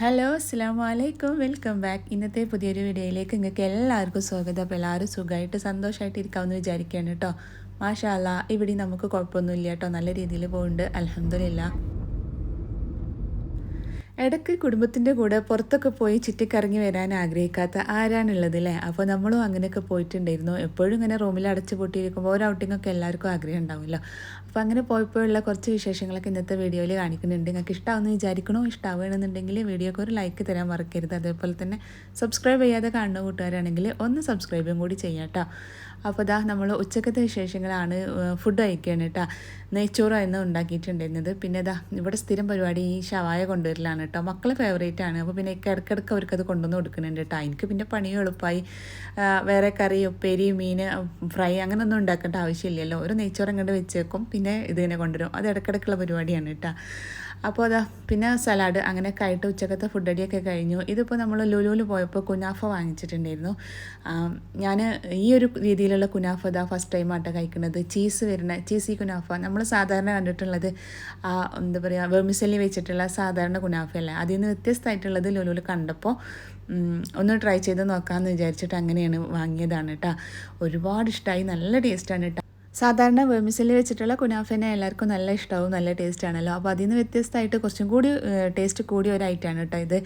Hello അസ്സാം വലൈക്കും welcome back ഇന്നത്തെ പുതിയൊരു വീഡിയോയിലേക്ക് നിങ്ങൾക്ക് എല്ലാവർക്കും സ്വാഗതം. അപ്പോൾ എല്ലാവരും സുഖമായിട്ട് സന്തോഷമായിട്ട് ഇരിക്കാമെന്ന് വിചാരിക്കുകയാണ് കേട്ടോ. മാഷാല്ല ഇവിടെ നമുക്ക് കുഴപ്പമൊന്നുമില്ല കേട്ടോ. നല്ല രീതിയിൽ പോകുന്നുണ്ട്. അലഹമില്ല ഇടയ്ക്ക് കുടുംബത്തിന്റെ കൂടെ പുറത്തൊക്കെ പോയി ചുറ്റിക്കറങ്ങി വരാൻ ആഗ്രഹിക്കാത്ത ആരാണുള്ളത് അല്ലേ അപ്പോൾ നമ്മളും അങ്ങനെയൊക്കെ പോയിട്ടുണ്ടായിരുന്നു. എപ്പോഴും ഇങ്ങനെ റൂമിൽ അടച്ചു പൂട്ടിയിരിക്കുമ്പോൾ ഒരു ഔട്ടിങ്ങൊക്കെ എല്ലാവർക്കും ആഗ്രഹം ഉണ്ടാവുമല്ലോ. അപ്പോൾ അങ്ങനെ പോയപ്പോഴുള്ള കുറച്ച് വിശേഷങ്ങളൊക്കെ ഇന്നത്തെ വീഡിയോയിൽ കാണിക്കുന്നുണ്ട്. നിങ്ങൾക്ക് ഇഷ്ടമാവുമെന്ന് വിചാരിക്കണോ? ഇഷ്ടമാവുകയാണെന്നുണ്ടെങ്കിൽ വീഡിയോക്ക് ഒരു ലൈക്ക് തരാൻ മറക്കരുത്. അതേപോലെ തന്നെ സബ്സ്ക്രൈബ് ചെയ്യാതെ കാണുന്ന കൂട്ടുകാരാണെങ്കിൽ ഒന്ന് സബ്സ്ക്രൈബും കൂടി ചെയ്യാം കേട്ടോ അപ്പോൾ ഇതാ നമ്മൾ ഉച്ചക്കത്തെ വിശേഷങ്ങളാണ് ഫുഡ് കഴിക്കുകയാണ് കേട്ടോ നെയ്ച്ചോറായിരുന്നു ഉണ്ടാക്കിയിട്ടുണ്ടായിരുന്നത്. പിന്നെ ഇതാ ഇവിടെ സ്ഥിരം പരിപാടി ഈ ഷവായ കൊണ്ടുവരലാണ് കേട്ടോ. മക്കളെ ഫേവറേറ്റ് ആണ്. അപ്പോൾ പിന്നെ ഇടയ്ക്കിടയ്ക്ക് അവർക്ക് അത് കൊണ്ടുവന്ന് കൊടുക്കുന്നുണ്ട് കേട്ടോ. എനിക്ക് പിന്നെ പണിയും എളുപ്പമായി വേറെ കറി ഉപ്പേരി മീൻ ഫ്രൈ അങ്ങനെയൊന്നും ഉണ്ടാക്കേണ്ട ആവശ്യമില്ലല്ലോ. ഒരു നെയ്ച്ചോറ് അങ്ങോട്ട് വെച്ചേക്കും. പിന്നെ ഇതിനെ കൊണ്ടുവരും. അത് ഇടയ്ക്കിടയ്ക്കുള്ള പരിപാടിയാണ് കേട്ടോ. അപ്പോൾ അതാ പിന്നെ സലാഡ് അങ്ങനെ ആയിട്ട് ഉച്ചക്കത്തെ ഫുഡ് അടിയൊക്കെ കഴിഞ്ഞു. ഇതിപ്പോൾ നമ്മൾ ലുലുവിൽ പോയപ്പോൾ കുനാഫ വാങ്ങിച്ചിട്ടുണ്ടായിരുന്നു. ഞാൻ ഈ ഒരു രീതിയിലുള്ള കുനാഫ ഇതാ ഫസ്റ്റ് ടൈം ആട്ടോ കഴിക്കുന്നത്. ചീസ് വരുന്ന ചീസി കുനാഫ. നമ്മൾ സാധാരണ കണ്ടിട്ടുള്ളത് എന്താ പറയുക വെർമിസലി വെച്ചിട്ടുള്ള സാധാരണ കുനാഫയല്ല? അതിൽ നിന്ന് വ്യത്യസ്തമായിട്ടുള്ളത് ലുലുവിൽ കണ്ടപ്പോൾ ഒന്ന് ട്രൈ ചെയ്ത് നോക്കാമെന്ന് വിചാരിച്ചിട്ട് അങ്ങനെയാണ് വാങ്ങിയതാണ് കേട്ടോ ഒരുപാട് ഇഷ്ടമായി നല്ല ടേസ്റ്റാണ് കേട്ടോ സാധാരണ വേമിസിൽ വെച്ചിട്ടുള്ള കുനാഫനെ എല്ലാവർക്കും നല്ല ഇഷ്ടമാവും നല്ല ടേസ്റ്റ് ആണല്ലോ. അപ്പോൾ അതിൽ നിന്ന് വ്യത്യസ്തമായിട്ട് കുറച്ചും കൂടി ടേസ്റ്റ് കൂടിയ ഒരു ഐറ്റമാണ് കേട്ടോ ഇത്.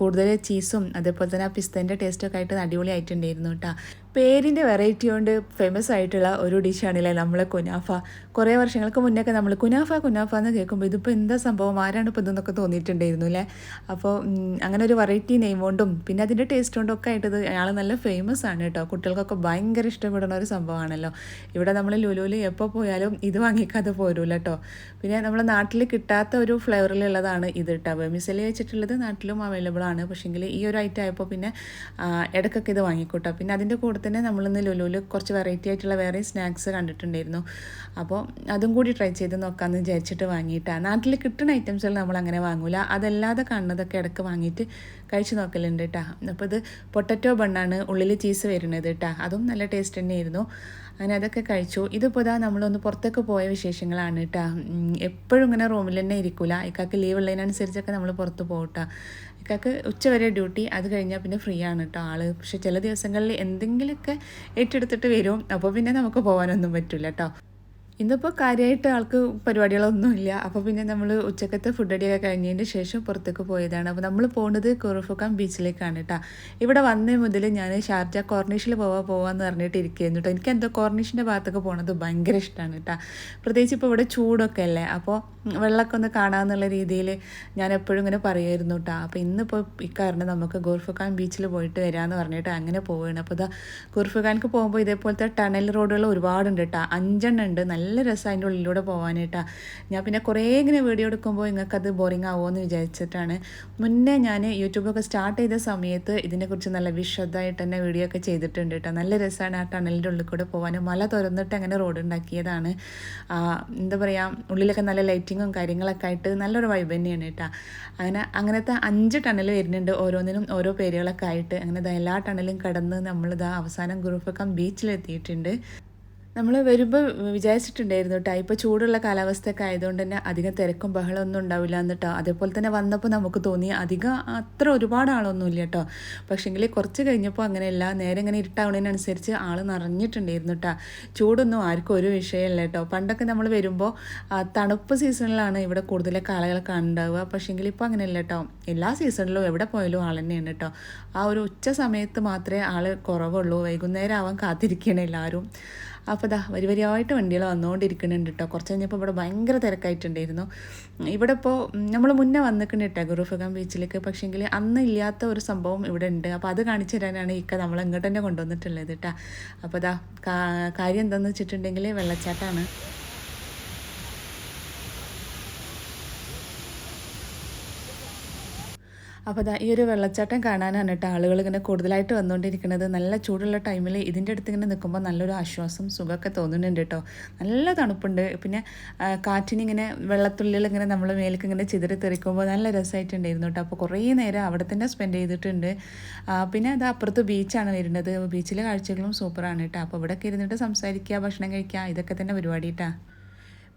കൂടുതൽ ചീസും അതേപോലെ തന്നെ ആ പിസ്തേന്റെ ടേസ്റ്റൊക്കെ ആയിട്ട് അടിപൊളി ആയിട്ടുണ്ടായിരുന്നു കേട്ടോ. പേരിന്റെ വെറൈറ്റി കൊണ്ട് ഫേമസ് ആയിട്ടുള്ള ഒരു ഡിഷാണല്ലേ നമ്മളെ കുനാഫ. കുറേ വർഷങ്ങൾക്ക് മുന്നേ നമ്മൾ കുനാഫ കുനാഫ എന്ന് കേൾക്കുമ്പോൾ ഇതിപ്പോൾ എന്താ സംഭവം? ആരാണ് ഇപ്പോൾ ഇതെന്നൊക്കെ തോന്നിയിട്ടുണ്ടായിരുന്നു അല്ലേ? അപ്പോൾ അങ്ങനെ ഒരു വെറൈറ്റി നെയിം കൊണ്ടും പിന്നെ അതിന്റെ ടേസ്റ്റ് കൊണ്ടും ഒക്കെ ആയിട്ട് അയാൾ നല്ല ഫേമസ് ആണ് കേട്ടോ. കുട്ടികൾക്കൊക്കെ ഭയങ്കര ഇഷ്ടപ്പെടുന്ന ഒരു സംഭവമാണല്ലോ. ഇവിടെ നമ്മൾ ലുലുവിൽ എപ്പോൾ പോയാലും ഇത് വാങ്ങിക്കാതെ പോരൂല കേട്ടോ. പിന്നെ നമ്മുടെ നാട്ടിൽ കിട്ടാത്ത ഒരു ഫ്ലേവറിലുള്ളതാണ് ഇത് കേട്ടോ. വെമിസലി വെച്ചിട്ടുള്ളത് നാട്ടിലും അവൈലബിൾ ആണ്. പക്ഷേങ്കിൽ ഈ ഒരു ഐറ്റം ആയപ്പോൾ പിന്നെ ഇടക്കൊക്കെ ഇത് വാങ്ങിക്കൂട്ടോ. പിന്നെ അതിന്റെ കൂടെ തന്നെ നമ്മളിന്ന് ലുലുവിൽ കുറച്ച് വെറൈറ്റി ആയിട്ടുള്ള വേറെ സ്നാക്സ് കണ്ടിട്ടുണ്ടായിരുന്നു. അപ്പോൾ അതും കൂടി ട്രൈ ചെയ്ത് നോക്കാമെന്ന് വിചാരിച്ചിട്ട് വാങ്ങിയിട്ടാണ് നാട്ടിൽ കിട്ടുന്ന ഐറ്റംസുകൾ നമ്മൾ അങ്ങനെ വാങ്ങൂല. അതല്ലാതെ കാണുന്നതൊക്കെ ഇടയ്ക്ക് വാങ്ങിയിട്ട് കഴിച്ച് നോക്കലുണ്ട് കേട്ടോ അപ്പോൾ ഇത് പൊട്ടറ്റോ ബണ്ണാണ് ഉള്ളിൽ ചീസ് വരുന്നത് കേട്ടോ അതും നല്ല ടേസ്റ്റ് തന്നെയായിരുന്നു. അങ്ങനെ അതൊക്കെ കഴിച്ചു. ഇതിപ്പോൾ ഇതാ നമ്മളൊന്ന് പുറത്തൊക്കെ പോയ വിശേഷങ്ങളാണ് കേട്ടോ എപ്പോഴും ഇങ്ങനെ റൂമിൽ തന്നെ ഇരിക്കില്ല ഇക്കാക്ക് ലീവ് ഉള്ളതിനനുസരിച്ചൊക്കെ നമ്മൾ പുറത്ത് പോകട്ടോ ഇക്കാക്ക് ഉച്ചവരെ ഡ്യൂട്ടി അത് കഴിഞ്ഞാൽ പിന്നെ ഫ്രീ ആണ് കേട്ടോ ആൾ. പക്ഷെ ചില ദിവസങ്ങളിൽ എന്തെങ്കിലുമൊക്കെ ഏറ്റെടുത്തിട്ട് വരും. അപ്പോൾ പിന്നെ നമുക്ക് പോകാനൊന്നും പറ്റില്ല കേട്ടോ ഇന്നിപ്പോൾ കാര്യമായിട്ട് ആൾക്ക് പരിപാടികളൊന്നുമില്ല. അപ്പോൾ പിന്നെ നമ്മൾ ഉച്ചക്കത്തെ ഫുഡ് അടിയൊക്കെ കഴിഞ്ഞതിന് ശേഷം പുറത്തേക്ക് പോയതാണ്. അപ്പോൾ നമ്മൾ പോകുന്നത് കുറുഫുക്കാൻ ബീച്ചിലേക്കാണ് കേട്ടോ ഇവിടെ വന്നേ മുതൽ ഞാൻ ഷാർജ കോർണിഷിൽ പോവാ പോവാന്ന് പറഞ്ഞിട്ട് ഇരിക്കുകയായിരുന്നു കേട്ടോ എനിക്ക് എന്തോ കോർണിഷിന്റെ ഭാഗത്തൊക്കെ പോകുന്നത് ഭയങ്കര ഇഷ്ടമാണ് കേട്ടോ പ്രത്യേകിച്ച് ഇപ്പോൾ ഇവിടെ ചൂടൊക്കെ അല്ലേ? അപ്പോൾ വെള്ളമൊക്കെ ഒന്ന് കാണാമെന്നുള്ള രീതിയിൽ ഞാൻ എപ്പോഴും ഇങ്ങനെ പറയുമായിരുന്നു കേട്ടോ അപ്പോൾ ഇന്നിപ്പോൾ ഇക്കാരണം നമുക്ക് ഗുർഫുഖാൻ ബീച്ചിൽ പോയിട്ട് വരാമെന്ന് പറഞ്ഞിട്ട് അങ്ങനെ പോവുകയാണ് അപ്പോൾ ഇതാ ഗുർഫുഖാൻക്ക് പോകുമ്പോൾ ഇതേപോലത്തെ ടണൽ റോഡുകൾ ഒരുപാടുണ്ട് കേട്ടോ അഞ്ചെണ്ണം ഉണ്ട്. നല്ല രസം അതിന്റെ ഉള്ളിലൂടെ പോകാനായിട്ടാണ് ഞാൻ പിന്നെ കുറേ ഇങ്ങനെ വീഡിയോ എടുക്കുമ്പോൾ നിങ്ങൾക്കത് ബോറിങ് ആവുമോ എന്ന് വിചാരിച്ചിട്ടാണ്. മുന്നേ ഞാൻ യൂട്യൂബൊക്കെ സ്റ്റാർട്ട് ചെയ്ത സമയത്ത് ഇതിനെക്കുറിച്ച് നല്ല വിശദമായിട്ട് തന്നെ വീഡിയോ ഒക്കെ ചെയ്തിട്ടുണ്ട് കേട്ടോ നല്ല രസമാണ് ആ ടണലിന്റെ ഉള്ളിൽ കൂടെ പോകാനും മല തുറന്നിട്ട് അങ്ങനെ റോഡ് ഉണ്ടാക്കിയതാണ്. എന്താ പറയുക ഉള്ളിലൊക്കെ നല്ല ലൈറ്റിങ്ങും കാര്യങ്ങളൊക്കെ ആയിട്ട് നല്ലൊരു വൈബ് തന്നെയാണ് കേട്ടോ അങ്ങനെ അങ്ങനത്തെ അഞ്ച് ടണൽ വരുന്നുണ്ട് ഓരോന്നിനും ഓരോ പേരുകളൊക്കെ ആയിട്ട്. അങ്ങനെ എല്ലാ ടണലും കടന്ന് നമ്മളിതാ അവസാനം ഗ്രൂപ്പൊക്കെ ബീച്ചിലെത്തിയിട്ടുണ്ട് നമ്മൾ വരുമ്പോൾ വിചാരിച്ചിട്ടുണ്ടായിരുന്നു കേട്ടോ ഇപ്പോൾ ചൂടുള്ള കാലാവസ്ഥയൊക്കെ ആയതുകൊണ്ട് തന്നെ അധികം തിരക്കും ബഹളമൊന്നും ഉണ്ടാവില്ല എന്നിട്ടോ അതേപോലെ തന്നെ വന്നപ്പോൾ നമുക്ക് തോന്നി അധികം അത്ര ഒരുപാട് ആളൊന്നും ഇല്ല കേട്ടോ പക്ഷേങ്കിൽ കുറച്ച് കഴിഞ്ഞപ്പോൾ അങ്ങനെയല്ല നേരെ ഇങ്ങനെ ഇരുട്ടാവുന്നതിനനുസരിച്ച് ആൾ നിറഞ്ഞിട്ടുണ്ടായിരുന്നു കേട്ടോ ചൂടൊന്നും ആർക്കും ഒരു വിഷയമല്ല കേട്ടോ പണ്ടൊക്കെ നമ്മൾ വരുമ്പോൾ തണുപ്പ് സീസണിലാണ് ഇവിടെ കൂടുതൽ ആളുകളെ കാണുന്നുണ്ടാവുക. പക്ഷേങ്കിൽ ഇപ്പോൾ അങ്ങനെയല്ല കേട്ടോ എല്ലാ സീസണിലും എവിടെ പോയാലും ആൾ തന്നെയാണ് കേട്ടോ ആ ഒരു ഉച്ച സമയത്ത് മാത്രമേ ആൾ കുറവുള്ളൂ. വൈകുന്നേരം ആവാൻ കാത്തിരിക്കണം എല്ലാവരും അപ്പോൾ ഇതാ വരി വരിയായിട്ട് വണ്ടികൾ വന്നുകൊണ്ടിരിക്കുന്നുണ്ട് കേട്ടോ കുറച്ച് കഴിഞ്ഞപ്പോൾ ഇവിടെ ഭയങ്കര തിരക്കായിട്ടുണ്ടായിരുന്നു. ഇവിടെ ഇപ്പോൾ നമ്മൾ മുന്നേ വന്നിട്ടുണ്ട് കേട്ടോ ഗുരുഫഗം ബീച്ചിലേക്ക് പക്ഷേങ്കിൽ അന്ന് ഇല്ലാത്ത ഒരു സംഭവം ഇവിടെ ഉണ്ട്. അപ്പോൾ അത് കാണിച്ചു തരാനാണ് ഇക്ക നമ്മൾ ഇങ്ങോട്ട് തന്നെ കൊണ്ടുവന്നിട്ടുള്ളത് കേട്ടോ അപ്പോൾ ഇതാ കാര്യം എന്താണെന്ന് വെച്ചിട്ടുണ്ടെങ്കിൽ വെള്ളച്ചാട്ടമാണ്. അപ്പോൾ ഈ ഒരു വെള്ളച്ചാട്ടം കാണാനാണ് കേട്ടോ ആളുകൾ ഇങ്ങനെ കൂടുതലായിട്ട് വന്നുകൊണ്ടിരിക്കുന്നത്. നല്ല ചൂടുള്ള ടൈമിൽ ഇതിന്റെ അടുത്ത് ഇങ്ങനെ നിൽക്കുമ്പോൾ നല്ലൊരു ആശ്വാസം സുഖമൊക്കെ തോന്നുന്നുണ്ട് കേട്ടോ. നല്ല തണുപ്പുണ്ട്. പിന്നെ കാറ്റിനിങ്ങനെ വെള്ളത്തുള്ളിൽ ഇങ്ങനെ നമ്മൾ മേലേക്ക് ഇങ്ങനെ ചിതറി തെറിക്കുമ്പോൾ നല്ല രസമായിട്ടുണ്ടായിരുന്നു കേട്ടോ. അപ്പോൾ കുറേ നേരം അവിടെ തന്നെ സ്പെൻഡ് ചെയ്തിട്ടുണ്ട്. പിന്നെ അത് അപ്പുറത്ത് ബീച്ചാണ് വരുന്നത്. ബീച്ചിലെ കാഴ്ചകളും സൂപ്പറാണ് കേട്ടോ. അപ്പോൾ ഇവിടെയൊക്കെ ഇരുന്നിട്ട് സംസാരിക്കുക ഭക്ഷണം കഴിക്കുക ഇതൊക്കെ തന്നെ പരിപാടി കേട്ടോ.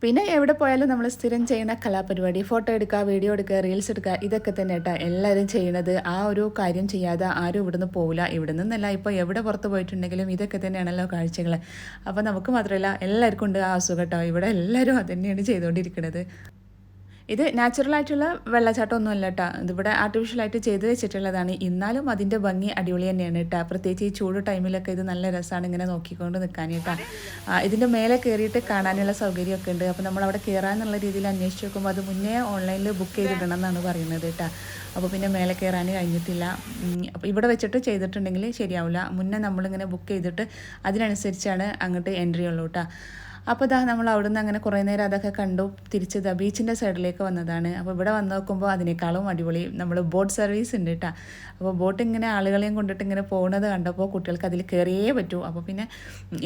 പിന്നെ എവിടെ പോയാലും നമ്മൾ സ്ഥിരം ചെയ്യുന്ന കലാപരിപാടി ഫോട്ടോ എടുക്കുക വീഡിയോ എടുക്കുക റീൽസ് എടുക്കുക ഇതൊക്കെ തന്നെ കേട്ടോ. എല്ലാവരും ചെയ്യണത് ആ ഒരു കാര്യം ചെയ്യാതെ ആരും ഇവിടുന്ന് പോകില്ല ഇവിടെ നിന്നല്ല ഇപ്പോൾ എവിടെ പുറത്ത് പോയിട്ടുണ്ടെങ്കിലും ഇതൊക്കെ തന്നെയാണല്ലോ കാഴ്ചകൾ. അപ്പോൾ നമുക്ക് മാത്രമല്ല എല്ലാവർക്കും ഉണ്ട് ആ അസുഖം കേട്ടോ. ഇവിടെ എല്ലാവരും അത് തന്നെയാണ് ചെയ്തുകൊണ്ടിരിക്കുന്നത്. ഇത് നാച്ചുറൽ ആയിട്ടുള്ള വെള്ളച്ചാട്ടം ഒന്നും അല്ല കേട്ടോ ഇതിവിടെ ആർട്ടിഫിഷ്യലായിട്ട് ചെയ്ത് വെച്ചിട്ടുള്ളതാണ്. എന്നാലും അതിന്റെ ഭംഗി അടിപൊളി തന്നെയാണ് കേട്ടോ പ്രത്യേകിച്ച് ഈ ചൂട് ടൈമിലൊക്കെ ഇത് നല്ല രസമാണ് ഇങ്ങനെ നോക്കിക്കൊണ്ട് നിൽക്കാൻ കേട്ടോ ഇതിന്റെ മേലെ കയറിയിട്ട് കാണാനുള്ള സൗകര്യമൊക്കെ ഉണ്ട്. അപ്പോൾ നമ്മൾ അവിടെ കയറാന്നുള്ള രീതിയിൽ അന്വേഷിച്ച് നോക്കുമ്പോൾ അത് മുന്നേ ഓൺലൈനിൽ ബുക്ക് ചെയ്തിടണം എന്നാണ് പറയുന്നത് കേട്ടോ അപ്പോൾ പിന്നെ മേലെ കയറാൻ കഴിഞ്ഞിട്ടില്ല. അപ്പോൾ ഇവിടെ വെച്ചിട്ട് ചെയ്തിട്ടുണ്ടെങ്കിൽ ശരിയാവില്ല. മുന്നേ നമ്മളിങ്ങനെ ബുക്ക് ചെയ്തിട്ട് അതിനനുസരിച്ചാണ് അങ്ങോട്ട് എൻട്രി ഉള്ളൂ കേട്ടോ അപ്പോൾ ഇതാ നമ്മൾ അവിടെ നിന്ന് അങ്ങനെ കുറേ നേരം അതൊക്കെ കണ്ടു. തിരിച്ച് ഇതാ ബീച്ചിന്റെ സൈഡിലേക്ക് വന്നതാണ്. അപ്പോൾ ഇവിടെ വന്ന് നോക്കുമ്പോൾ അതിനേക്കാളും അടിപൊളി നമ്മൾ ബോട്ട് സർവീസ് ഉണ്ട് കേട്ടോ അപ്പോൾ ബോട്ട് ഇങ്ങനെ ആളുകളെയും കൊണ്ടിട്ട് ഇങ്ങനെ പോകുന്നത് കണ്ടപ്പോൾ കുട്ടികൾക്ക് അതിൽ കയറിയേ പറ്റൂ. അപ്പോൾ പിന്നെ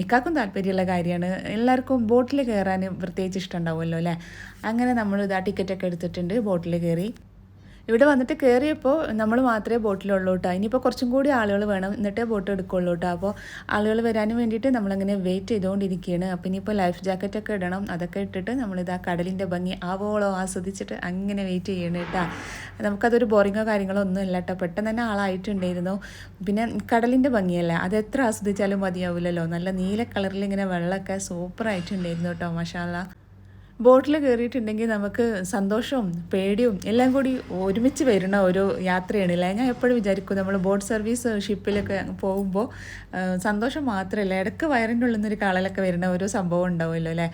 ഇക്കാക്കും താല്പര്യമുള്ള കാര്യമാണ്. എല്ലാവർക്കും ബോട്ടിൽ കയറാൻ പ്രത്യേകിച്ച് ഇഷ്ടമുണ്ടാവുമല്ലോ അല്ലേ? അങ്ങനെ നമ്മൾ ഇതാ ടിക്കറ്റൊക്കെ എടുത്തിട്ടുണ്ട് ബോട്ടിൽ കയറി ഇവിടെ വന്നിട്ട് കയറിയപ്പോൾ നമ്മൾ മാത്രമേ ബോട്ടിലുള്ളൂ കേട്ടോ ഇനിയിപ്പോൾ കുറച്ചും കൂടി ആളുകൾ വേണം എന്നിട്ടേ ബോട്ട് എടുക്കുള്ളൂ കേട്ടോ അപ്പോൾ ആളുകൾ വരാനും വേണ്ടിയിട്ട് നമ്മളങ്ങനെ വെയിറ്റ് ചെയ്തുകൊണ്ടിരിക്കുകയാണ് അപ്പോൾ ഇനിയിപ്പോൾ ലൈഫ് ജാക്കറ്റൊക്കെ ഇടണം. അതൊക്കെ ഇട്ടിട്ട് നമ്മളിതാ കടലിന്റെ ഭംഗി ആവോളോ ആസ്വദിച്ചിട്ട് അങ്ങനെ വെയിറ്റ് ചെയ്യണം കേട്ടോ നമുക്കതൊരു ബോറിങ്ങോ കാര്യങ്ങളോ ഒന്നും ഇല്ല കേട്ടോ പെട്ടെന്ന് തന്നെ ആളായിട്ടുണ്ടായിരുന്നു. പിന്നെ കടലിന്റെ ഭംഗിയല്ല? അത് എത്ര ആസ്വദിച്ചാലും മതിയാവില്ലല്ലോ നല്ല നീല കളറിൽ ഇങ്ങനെ വെള്ളമൊക്കെ സൂപ്പറായിട്ടുണ്ടായിരുന്നു കേട്ടോ മഷാല ബോട്ടിൽ കയറിയിട്ടുണ്ടെങ്കിൽ നമുക്ക് സന്തോഷവും പേടിയും എല്ലാം കൂടി ഒരുമിച്ച് വരുന്ന ഒരു യാത്രയാണില്ല ഞാൻ എപ്പോഴും വിചാരിക്കും നമ്മൾ ബോട്ട് സർവീസ് ഷിപ്പിലൊക്കെ പോകുമ്പോൾ സന്തോഷം മാത്രമല്ല ഇടയ്ക്ക് വയറിന്റെ ഉള്ളിൽ നിന്നൊരു കളലൊക്കെ വരുന്ന ഒരു സംഭവം ഉണ്ടാവുമല്ലോ അല്ലേ?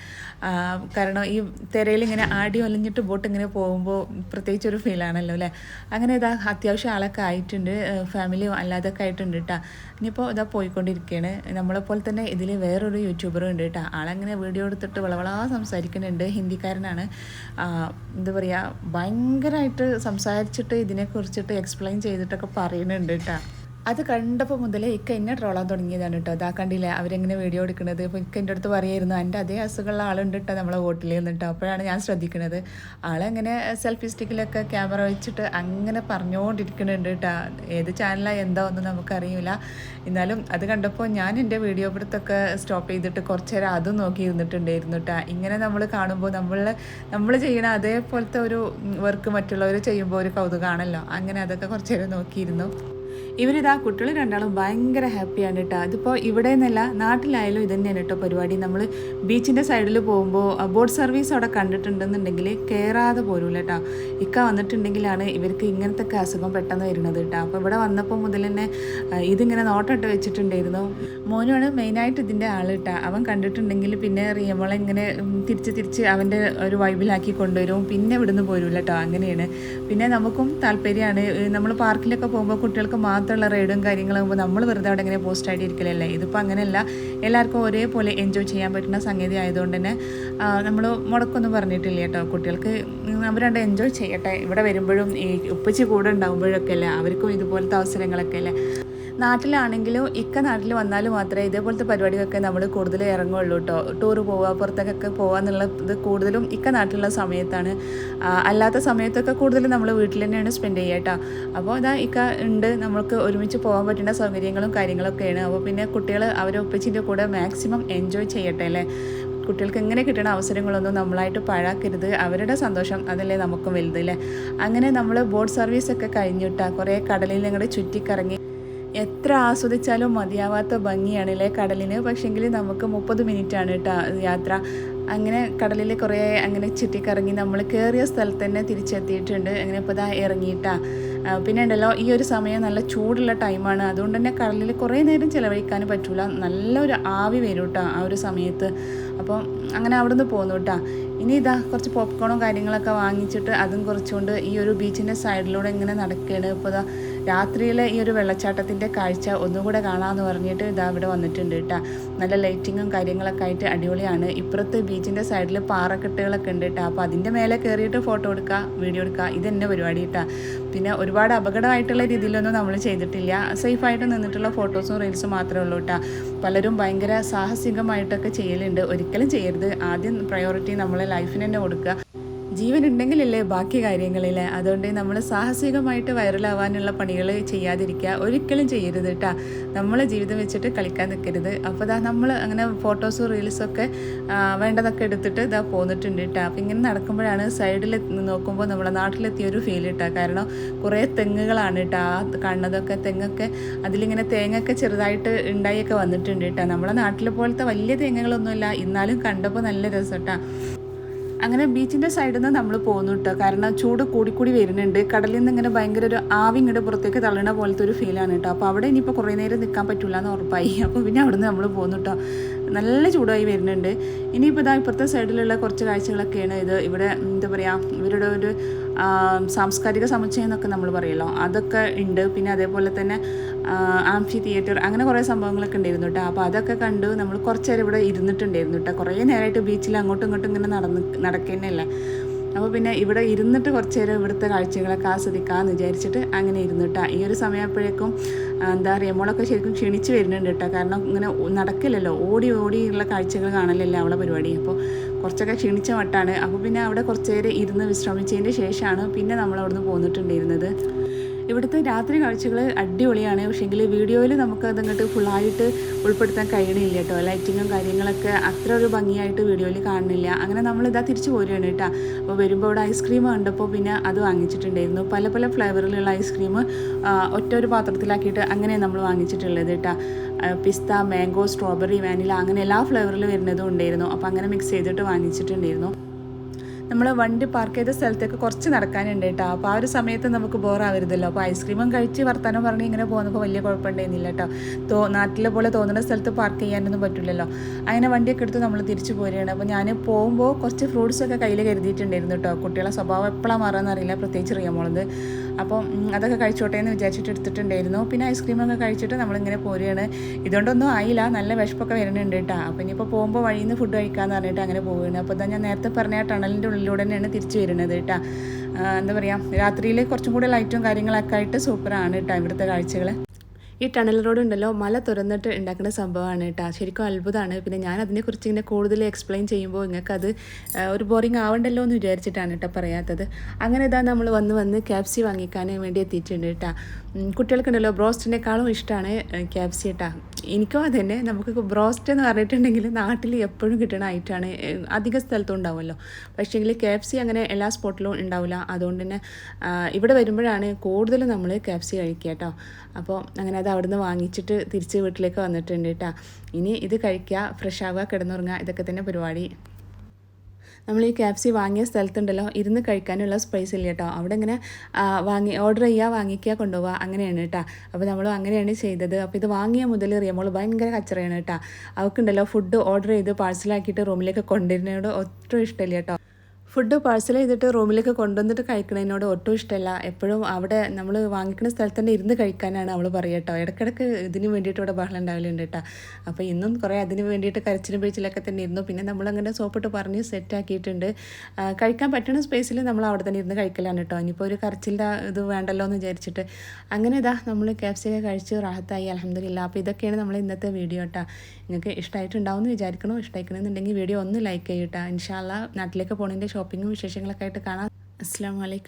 കാരണം ഈ തിരയിൽ ഇങ്ങനെ ആടി ഒലിഞ്ഞിട്ട് ബോട്ട് ഇങ്ങനെ പോകുമ്പോൾ പ്രത്യേകിച്ച് ഒരു ഫീലാണല്ലോ അല്ലേ? അങ്ങനെ ഇതാ അത്യാവശ്യം ആളൊക്കെ ആയിട്ടുണ്ട് ഫാമിലി അല്ലാതൊക്കെ ആയിട്ടുണ്ട് കേട്ടോ ഇനിയിപ്പോൾ ഇതാ പോയിക്കൊണ്ടിരിക്കുകയാണ് നമ്മളെപ്പോലെ തന്നെ ഇതിൽ വേറൊരു യൂട്യൂബറും ഉണ്ട് കേട്ടോ ആളങ്ങനെ വീഡിയോ എടുത്തിട്ട് വളവളാ സംസാരിക്കുന്നുണ്ട്. ഹിന്ദിക്കാരനാണ്. എന്താ പറയുക ഭയങ്കരമായിട്ട് സംസാരിച്ചിട്ട് ഇതിനെക്കുറിച്ചിട്ട് എക്സ്പ്ലെയിൻ ചെയ്തിട്ടൊക്കെ പറയുന്നുണ്ട് കേട്ടോ അത് കണ്ടപ്പോൾ മുതലേ ഇക്ക എന്നെ ട്രോളാൻ തുടങ്ങിയതാണ് കേട്ടോ. അതാ കണ്ടില്ലേ അവരെങ്ങനെ വീഡിയോ എടുക്കുന്നത് ഇപ്പോൾ ഇക്ക എന്റെ അടുത്ത് പറയായിരുന്നു എന്റെ അതേ അസുഖമുള്ള ആളുണ്ട് കേട്ടോ നമ്മളെ വോട്ടിൽ നിന്നിട്ടോ അപ്പോഴാണ് ഞാൻ ശ്രദ്ധിക്കുന്നത് ആളെങ്ങനെ സെൽഫി സ്റ്റിക്കിലൊക്കെ ക്യാമറ വെച്ചിട്ട് അങ്ങനെ പറഞ്ഞുകൊണ്ടിരിക്കുന്നുണ്ട് കേട്ടോ ഏത് ചാനലാണ് എന്താ ഒന്നും നമുക്കറിയില്ല എന്നാലും അത് കണ്ടപ്പോൾ ഞാൻ എന്റെ വീഡിയോ എടുത്തൊക്കെ സ്റ്റോപ്പ് ചെയ്തിട്ട് കുറച്ച് നേരം അതും നോക്കി ഇരുന്നിട്ടുണ്ടായിരുന്നു കേട്ടോ ഇങ്ങനെ നമ്മൾ കാണുമ്പോൾ നമ്മൾ നമ്മൾ ചെയ്യണ അതേപോലത്തെ ഒരു വർക്ക് മറ്റുള്ളവർ ചെയ്യുമ്പോൾ ഒരു കൗതുകമാണല്ലോ അങ്ങനെ അതൊക്കെ കുറച്ച് നേരം നോക്കിയിരുന്നു. ഇവരിതാ കുട്ടികൾ രണ്ടാളും ഭയങ്കര ഹാപ്പിയാണ് കേട്ടോ അതിപ്പോൾ ഇവിടെ നിന്നല്ല നാട്ടിലായാലും ഇത് തന്നെയാണ് കേട്ടോ പരിപാടി നമ്മൾ ബീച്ചിന്റെ സൈഡിൽ പോകുമ്പോൾ ബോട്ട് സർവീസ് അവിടെ കണ്ടിട്ടുണ്ടെന്നുണ്ടെങ്കിൽ കയറാതെ പോരൂല കേട്ടോ ഇക്ക വന്നിട്ടുണ്ടെങ്കിലാണ് ഇവർക്ക് ഇങ്ങനത്തെ ഒക്കെ അസുഖം പെട്ടെന്ന് വരുന്നത് കേട്ടോ അപ്പോൾ ഇവിടെ വന്നപ്പോൾ മുതൽ തന്നെ ഇതിങ്ങനെ നോട്ടിട്ട് വെച്ചിട്ടുണ്ടായിരുന്നു. മോനുമാണ് മെയിനായിട്ട് ഇതിന്റെ ആൾ കേട്ടോ അവൻ കണ്ടിട്ടുണ്ടെങ്കിൽ പിന്നെ റിയമോളെ ഇങ്ങനെ തിരിച്ച് തിരിച്ച് അവന്റെ ഒരു വൈബിലാക്കി കൊണ്ടുവരും. പിന്നെ ഇവിടുന്ന് പോരൂല കേട്ടോ അങ്ങനെയാണ്. പിന്നെ നമുക്കും താല്പര്യമാണ് നമ്മൾ പാർക്കിലൊക്കെ പോകുമ്പോൾ കുട്ടികൾക്ക് മാത്രം മാത്രമുള്ള റൈഡും കാര്യങ്ങളാകുമ്പോൾ നമ്മൾ വെറുതെ അവിടെ ഇങ്ങനെ പോസ്റ്റ് ആയിട്ട് ഇരിക്കലല്ലേ ഇതിപ്പോൾ അങ്ങനെയല്ല. എല്ലാവർക്കും ഒരേപോലെ എൻജോയ് ചെയ്യാൻ പറ്റുന്ന സംഗതി ആയതുകൊണ്ട് തന്നെ നമ്മൾ മുടക്കൊന്നും പറഞ്ഞിട്ടില്ല കേട്ടോ കുട്ടികൾക്ക് അവരണ്ട് എൻജോയ് ചെയ്യട്ടെ. ഇവിടെ വരുമ്പോഴും ഈ ഉപ്പച്ചി കൂടെ ഉണ്ടാകുമ്പോഴൊക്കെ അല്ലേ? അവർക്കും ഇതുപോലത്തെ അവസരങ്ങളൊക്കെ അല്ലേ? നാട്ടിലാണെങ്കിലും ഇക്ക നാട്ടിൽ വന്നാൽ മാത്രമേ ഇതേപോലത്തെ പരിപാടികളൊക്കെ നമ്മൾ കൂടുതൽ ഇറങ്ങുള്ളൂ കേട്ടോ ടൂർ പോവുക പുറത്തേക്കൊക്കെ പോകുക എന്നുള്ളത് കൂടുതലും ഇക്ക നാട്ടിലുള്ള സമയത്താണ്. അല്ലാത്ത സമയത്തൊക്കെ കൂടുതലും നമ്മൾ വീട്ടിൽ തന്നെയാണ് സ്പെൻഡ് ചെയ്യുക കേട്ടോ അപ്പോൾ അതാ ഇക്ക ഉണ്ട് നമ്മൾക്ക് ഒരുമിച്ച് പോകാൻ പറ്റുന്ന സൗകര്യങ്ങളും കാര്യങ്ങളൊക്കെയാണ്. അപ്പോൾ പിന്നെ കുട്ടികൾ അവരെ ഒപ്പിച്ചിന്റെ കൂടെ മാക്സിമം എൻജോയ് ചെയ്യട്ടെ അല്ലേ? കുട്ടികൾക്ക് എങ്ങനെ കിട്ടുന്ന അവസരങ്ങളൊന്നും നമ്മളായിട്ട് പാഴാക്കരുത്. അവരുടെ സന്തോഷം അതല്ലേ നമുക്കും വലുത് അല്ലേ അങ്ങനെ നമ്മൾ ബോട്ട് സർവീസൊക്കെ കഴിഞ്ഞിട്ടാ കുറേ കടലിൽ ഞങ്ങളുടെ ചുറ്റിക്കറങ്ങി എത്ര ആസ്വദിച്ചാലും മതിയാവാത്ത ഭംഗിയാണല്ലേ കടലിന്? പക്ഷെങ്കിൽ നമുക്ക് മുപ്പത് ആണ് കേട്ടോ യാത്ര. അങ്ങനെ കടലിൽ കുറേ അങ്ങനെ ചുറ്റിക്കറങ്ങി നമ്മൾ കയറിയ സ്ഥലത്ത് തന്നെ തിരിച്ചെത്തിയിട്ടുണ്ട്. അങ്ങനെ ഇപ്പോൾ ഇതാ ഇറങ്ങിയിട്ടാ പിന്നെ ഉണ്ടല്ലോ ഈ ഒരു സമയം നല്ല ചൂടുള്ള ടൈമാണ്. അതുകൊണ്ട് തന്നെ കടലിൽ കുറേ നേരം ചിലവഴിക്കാൻ പറ്റില്ല നല്ലൊരു ആവി വരും കേട്ടോ ആ ഒരു സമയത്ത്. അപ്പം അങ്ങനെ അവിടുന്ന് പോന്നു കേട്ടോ ഇനി ഇതാ കുറച്ച് പോപ്കോണും കാര്യങ്ങളൊക്കെ വാങ്ങിച്ചിട്ട് അതും കുറച്ചുകൊണ്ട് ഈ ഒരു ബീച്ചിന്റെ സൈഡിലൂടെ ഇങ്ങനെ നടക്കുകയാണ് ഇപ്പോൾ ഇതാ രാത്രിയിലെ ഈ ഒരു വെള്ളച്ചാട്ടത്തിന്റെ കാഴ്ച ഒന്നുകൂടെ കാണാമെന്ന് പറഞ്ഞിട്ട് ഇതാ ഇവിടെ വന്നിട്ടുണ്ട് കേട്ടോ. നല്ല ലൈറ്റിങ്ങും കാര്യങ്ങളൊക്കെ ആയിട്ട് അടിപൊളിയാണ്. ഇപ്പുറത്ത് ബീച്ചിന്റെ സൈഡിൽ പാറക്കെട്ടുകളൊക്കെ ഉണ്ട് കേട്ടോ. അപ്പോൾ അതിന്റെ മേലെ കയറിയിട്ട് ഫോട്ടോ എടുക്കുക വീഡിയോ എടുക്കുക ഇതെന്നെ പരിപാടി കേട്ടോ. പിന്നെ ഒരുപാട് അപകടമായിട്ടുള്ള രീതിയിലൊന്നും നമ്മൾ ചെയ്തിട്ടില്ല. സേഫായിട്ട് നിന്നിട്ടുള്ള ഫോട്ടോസും റീൽസും മാത്രമേ ഉള്ളൂ കേട്ടോ. പലരും ഭയങ്കര സാഹസികമായിട്ടൊക്കെ ചെയ്യലുണ്ട്. ഒരിക്കലും ചെയ്യരുത്. ആദ്യം പ്രയോറിറ്റി നമ്മളെ ലൈഫിന് തന്നെ കൊടുക്കുക. ജീവൻ ഉണ്ടെങ്കിലല്ലേ ബാക്കി കാര്യങ്ങളിൽ അതുകൊണ്ട് നമ്മൾ സാഹസികമായിട്ട് വൈറലാവാനുള്ള പണികൾ ചെയ്യാതിരിക്കുക. ഒരിക്കലും ചെയ്യരുത് കേട്ടോ നമ്മളെ ജീവിതം വെച്ചിട്ട് കളിക്കാൻ നിൽക്കരുത് അപ്പോൾ ഇതാ നമ്മൾ അങ്ങനെ ഫോട്ടോസും റീൽസൊക്കെ വേണ്ടതൊക്കെ എടുത്തിട്ട് ഇതാ പോന്നിട്ടുണ്ട് കേട്ടോ അപ്പം ഇങ്ങനെ നടക്കുമ്പോഴാണ് സൈഡിൽ നോക്കുമ്പോൾ നമ്മളെ നാട്ടിലെത്തിയ ഒരു ഫീൽ കിട്ടുക കാരണം കുറേ തെങ്ങുകളാണ് കേട്ടോ ആ കാണുന്നതൊക്കെ തെങ്ങൊക്കെ അതിലിങ്ങനെ തേങ്ങൊക്കെ ചെറുതായിട്ട് ഉണ്ടായിയൊക്കെ വന്നിട്ടുണ്ട് കേട്ടോ നമ്മളെ നാട്ടിലെ പോലത്തെ വലിയ തേങ്ങകളൊന്നുമില്ല. എന്നാലും കണ്ടപ്പോൾ നല്ല രസം കേട്ടോ അങ്ങനെ ബീച്ചിന്റെ സൈഡിൽ നിന്ന് നമ്മൾ പോകുന്നു കേട്ടോ കാരണം ചൂട് കൂടിക്കൂടി വരുന്നുണ്ട്. കടലിൽ നിന്ന് ഇങ്ങനെ ഭയങ്കര ഒരു ആവി ഇങ്ങോട്ട് പുറത്തേക്ക് തള്ളണ പോലത്തെ ഒരു ഫീലാണ് കേട്ടോ അപ്പോൾ അവിടെ ഇനിയിപ്പോൾ കുറേ നേരം നിൽക്കാൻ പറ്റില്ല എന്ന് ഉറപ്പായി. അപ്പോൾ പിന്നെ അവിടെ നിന്ന് നമ്മൾ പോകുന്നു കേട്ടോ നല്ല ചൂടായി വരുന്നുണ്ട്. ഇനിയിപ്പോൾ ഇതാ ഇപ്പുറത്തെ സൈഡിലുള്ള കുറച്ച് കാഴ്ചകളൊക്കെയാണ് ഇത്. ഇവിടെ എന്താ പറയുക ഇവരുടെ ഒരു സാംസ്കാരിക സമുച്ചയം എന്നൊക്കെ നമ്മൾ പറയുമല്ലോ അതൊക്കെ ഉണ്ട്. പിന്നെ അതേപോലെ തന്നെ ആംഫി തിയേറ്റർ അങ്ങനെ കുറേ സംഭവങ്ങളൊക്കെ ഉണ്ടായിരുന്നു കേട്ടോ. അപ്പോൾ അതൊക്കെ കണ്ട് നമ്മൾ കുറച്ച് നേരം ഇവിടെ ഇരുന്നിട്ടുണ്ടായിരുന്നു കേട്ടോ. കുറേ നേരമായിട്ട് ബീച്ചിൽ അങ്ങോട്ടും ഇങ്ങോട്ടും ഇങ്ങനെ നടന്ന് നടക്കുന്നതല്ലേ അപ്പോൾ പിന്നെ ഇവിടെ ഇരുന്നിട്ട് കുറച്ച് നേരം ഇവിടുത്തെ കാഴ്ചകളൊക്കെ ആസ്വദിക്കാമെന്ന് വിചാരിച്ചിട്ട് അങ്ങനെ ഇരുന്നിട്ടാ. ഈ ഒരു സമയപ്പോഴേക്കും എന്താ പറയുക മോളൊക്കെ ശരിക്കും ക്ഷണിച്ച് വരുന്നുണ്ട് കേട്ടോ. കാരണം ഇങ്ങനെ നടക്കില്ലല്ലോ. ഓടി ഓടിയുള്ള കാഴ്ചകൾ കാണലല്ലേ അവളെ പരിപാടി. അപ്പോൾ കുറച്ചൊക്കെ ക്ഷീണിച്ച മട്ടാണ്. അപ്പോൾ പിന്നെ അവിടെ കുറച്ച് നേരം ഇരുന്ന് വിശ്രമിച്ചതിന്റെ ശേഷമാണ് പിന്നെ നമ്മൾ അവിടുന്ന് പോന്നിട്ടുണ്ടായിരുന്നത്. ഇവിടുത്തെ രാത്രി കാഴ്ചകൾ അടിപൊളിയാണ്. പക്ഷേങ്കിൽ വീഡിയോയിൽ നമുക്ക് അതങ്ങോട്ട് ഫുള്ളായിട്ട് ഉൾപ്പെടുത്താൻ കഴിയണില്ല കേട്ടോ. ലൈറ്റിങ്ങും കാര്യങ്ങളൊക്കെ അത്ര ഒരു ഭംഗിയായിട്ട് വീഡിയോയിൽ കാണുന്നില്ല. അങ്ങനെ നമ്മൾ ഇതാ തിരിച്ചു പോരുകയാണ് കേട്ടോ. അപ്പോൾ വരുമ്പോൾ ഇവിടെ ഐസ്ക്രീം കണ്ടപ്പോൾ പിന്നെ അത് വാങ്ങിച്ചിട്ടുണ്ടായിരുന്നു. പല പല ഫ്ലേവറിലുള്ള ഐസ്ക്രീം ഒറ്റ ഒരു പാത്രത്തിലാക്കിയിട്ട് അങ്ങനെ നമ്മൾ വാങ്ങിച്ചിട്ടുള്ളത് കേട്ടോ. പിസ്ത മാംഗോ സ്ട്രോബെറി വാനില അങ്ങനെ എല്ലാ ഫ്ലേവറിൽ വരുന്നതും ഉണ്ടായിരുന്നു. അപ്പോൾ അങ്ങനെ മിക്സ് ചെയ്തിട്ട് വാങ്ങിച്ചിട്ടുണ്ടായിരുന്നു. നമ്മൾ വണ്ടി പാർക്ക് ചെയ്ത സ്ഥലത്തേക്ക് കുറച്ച് നടക്കാനുണ്ട് കേട്ടോ. അപ്പോൾ ആ ഒരു സമയത്ത് നമുക്ക് ബോറാവരുതല്ലോ അപ്പോൾ ഐസ്ക്രീമും കഴിച്ച് വർത്താനം പറഞ്ഞ് ഇങ്ങനെ പോകുന്നപ്പോൾ വലിയ കുഴപ്പമുണ്ടായിരുന്നില്ല കേട്ടോ. തോ നാട്ടിലെ പോലെ തോന്നുന്ന സ്ഥലത്ത് പാർക്ക് ചെയ്യാനൊന്നും പറ്റില്ലല്ലോ അങ്ങനെ വണ്ടിയൊക്കെ എടുത്ത് നമ്മൾ തിരിച്ചു പോരുകയാണ്. അപ്പോൾ ഞാൻ പോകുമ്പോൾ കുറച്ച് ഫ്രൂട്ട്സൊക്കെ കയ്യിൽ കരുതിയിട്ടുണ്ടായിരുന്നു കേട്ടോ. കുട്ടികളെ സ്വഭാവം എപ്പോഴാണ് മാറുക എന്നറിയില്ല പ്രത്യേകിച്ച് റിയമോളത് അപ്പം അതൊക്കെ കഴിച്ചോട്ടെ എന്ന് വിചാരിച്ചിട്ട് എടുത്തിട്ടുണ്ടായിരുന്നു. പിന്നെ ഐസ്ക്രീമൊക്കെ കഴിച്ചിട്ട് നമ്മളിങ്ങനെ പോരുകയാണ്. ഇതുകൊണ്ടൊന്നും ആയില്ല. നല്ല വിശപ്പൊക്കെ വരുന്നുണ്ട് കേട്ടോ. ഇനി ഇനിയിപ്പോൾ പോകുമ്പോൾ വഴിയിൽ നിന്ന് ഫുഡ് കഴിക്കാമെന്ന് പറഞ്ഞിട്ട് അങ്ങനെ പോവുകയാണ്. അപ്പോൾ ഞാൻ നേരത്തെ പറഞ്ഞ ടണലിന്റെ ഉള്ളിലൂടെ തന്നെയാണ് തിരിച്ചു വരുന്നത് കേട്ടോ. എന്താ പറയുക രാത്രിയിൽ കുറച്ചും കൂടി ലൈറ്റും കാര്യങ്ങളൊക്കെ ആയിട്ട് സൂപ്പറാണ് കേട്ടോ ഇവിടുത്തെ കാഴ്ചകൾ ഈ ടണൽ റോഡ് ഉണ്ടല്ലോ മല തുറന്നിട്ട് ഉണ്ടാക്കുന്ന സംഭവമാണ് കേട്ടോ. ശരിക്കും അത്ഭുതമാണ്. പിന്നെ ഞാൻ അതിനെക്കുറിച്ച് ഇങ്ങനെ കൂടുതൽ എക്സ്പ്ലെയിൻ ചെയ്യുമ്പോൾ നിങ്ങൾക്കത് ഒരു ബോറിംഗ് ആവണ്ടല്ലോ എന്ന് വിചാരിച്ചിട്ടാണ് കേട്ടോ പറയാത്തത്. അങ്ങനെ ഇതാ നമ്മൾ വന്ന് വന്ന് ക്യാപ്സി വാങ്ങിക്കാൻ വേണ്ടി എത്തിയിട്ടുണ്ട് കേട്ടോ. കുട്ടികൾക്കുണ്ടല്ലോ ബ്രോസ്റ്റിനേക്കാളും ഇഷ്ടമാണ് ക്യാപ്സി കേട്ടോ. എനിക്കും അത് തന്നെ നമുക്ക് ബ്രോസ്റ്റ് എന്ന് പറഞ്ഞിട്ടുണ്ടെങ്കിൽ നാട്ടിൽ എപ്പോഴും കിട്ടണ ഐറ്റമാണ് അധിക സ്ഥലത്തും ഉണ്ടാവുമല്ലോ. പക്ഷേങ്കിൽ ക്യാപ്സി അങ്ങനെ എല്ലാ സ്പോട്ടിലും ഉണ്ടാവില്ല. അതുകൊണ്ട് തന്നെ ഇവിടെ വരുമ്പോഴാണ് കൂടുതലും നമ്മൾ ക്യാപ്സി കഴിക്കുക കേട്ടോ. അപ്പോൾ അങ്ങനെ അത് അവിടുന്ന് വാങ്ങിച്ചിട്ട് തിരിച്ച് വീട്ടിലേക്ക് വന്നിട്ടുണ്ട് കേട്ടോ ഇനി ഇത് കഴിക്കുക ഫ്രഷ് ആവുക കിടന്നുറങ്ങുക ഇതൊക്കെ തന്നെ പരിപാടി. നമ്മൾ ഈ ക്യാപ്സി വാങ്ങിയ സ്ഥലത്തുണ്ടല്ലോ ഇരുന്ന് കഴിക്കാനുള്ള സ്പേസ് ഇല്ല കേട്ടോ അവിടെ ഇങ്ങനെ വാങ്ങി ഓർഡർ ചെയ്യുക വാങ്ങിക്കുക കൊണ്ടുപോവുക അങ്ങനെയാണ് കേട്ടോ അപ്പോൾ നമ്മൾ അങ്ങനെയാണ് ചെയ്തത്. അപ്പോൾ ഇത് വാങ്ങിയ മുതൽ റിയമോൾ ഭയങ്കര കച്ചറയാണ് കേട്ടോ അവൾക്കുണ്ടല്ലോ ഫുഡ് ഓർഡർ ചെയ്ത് പാഴ്സലാക്കിയിട്ട് റൂമിലേക്ക് കൊണ്ടുവരുന്നതിനോട് ഒട്ടും ഇഷ്ടമില്ല കേട്ടോ ഫുഡ് പാഴ്സൽ ചെയ്തിട്ട് റൂമിലേക്ക് കൊണ്ടുവന്നിട്ട് കഴിക്കുന്നതിനോട് ഒട്ടും ഇഷ്ടമല്ല എപ്പോഴും അവിടെ നമ്മൾ വാങ്ങിക്കുന്ന സ്ഥലത്ത് തന്നെ ഇരുന്ന് കഴിക്കാനാണ് അവൾ പറയുക കേട്ടോ ഇടയ്ക്കിടയ്ക്ക് ഇതിന് വേണ്ടിയിട്ട് ഇവിടെ ബഹളം ഉണ്ടാവലുണ്ട് കേട്ടോ അപ്പോൾ ഇന്നും കുറേ അതിന് വേണ്ടിയിട്ട് കരച്ചിലും പിഴിച്ചിലൊക്കെ തന്നെ ഇരുന്നു. പിന്നെ നമ്മളങ്ങനെ സോപ്പിട്ട് പറഞ്ഞ് സെറ്റാക്കിയിട്ടുണ്ട് കഴിക്കാൻ പറ്റുന്ന സ്പേസിൽ നമ്മൾ അവിടെ തന്നെ ഇരുന്ന് കഴിക്കലാണ് കേട്ടോ ഇനിയിപ്പോൾ ഒരു കരച്ചിലിന്റെ ഇത് വേണ്ടല്ലോ എന്ന് വിചാരിച്ചിട്ട്. അങ്ങനെ ഇതാ നമ്മൾ ക്യാപ്സിയൊക്കെ കഴിച്ച് റാഹത്തായി. അലഹമില്ല അപ്പോൾ ഇതൊക്കെയാണ് നമ്മൾ ഇന്നത്തെ വീഡിയോ കേട്ടോ നിങ്ങൾക്ക് ഇഷ്ടമായിട്ടുണ്ടാവും എന്ന് വിചാരിക്കണോ? ഇഷ്ടമായിക്കണമെന്നുണ്ടെങ്കിൽ വീഡിയോ ഒന്ന് ലൈക്ക് ചെയ്യട്ടോ ഇൻഷാല്ല നാട്ടിലേക്ക് പോണതിന്റെ ഷോപ്പിങ്ങും വിശേഷങ്ങളൊക്കെ ആയിട്ട് കാണാം. അസ്സാം വലൈക്കും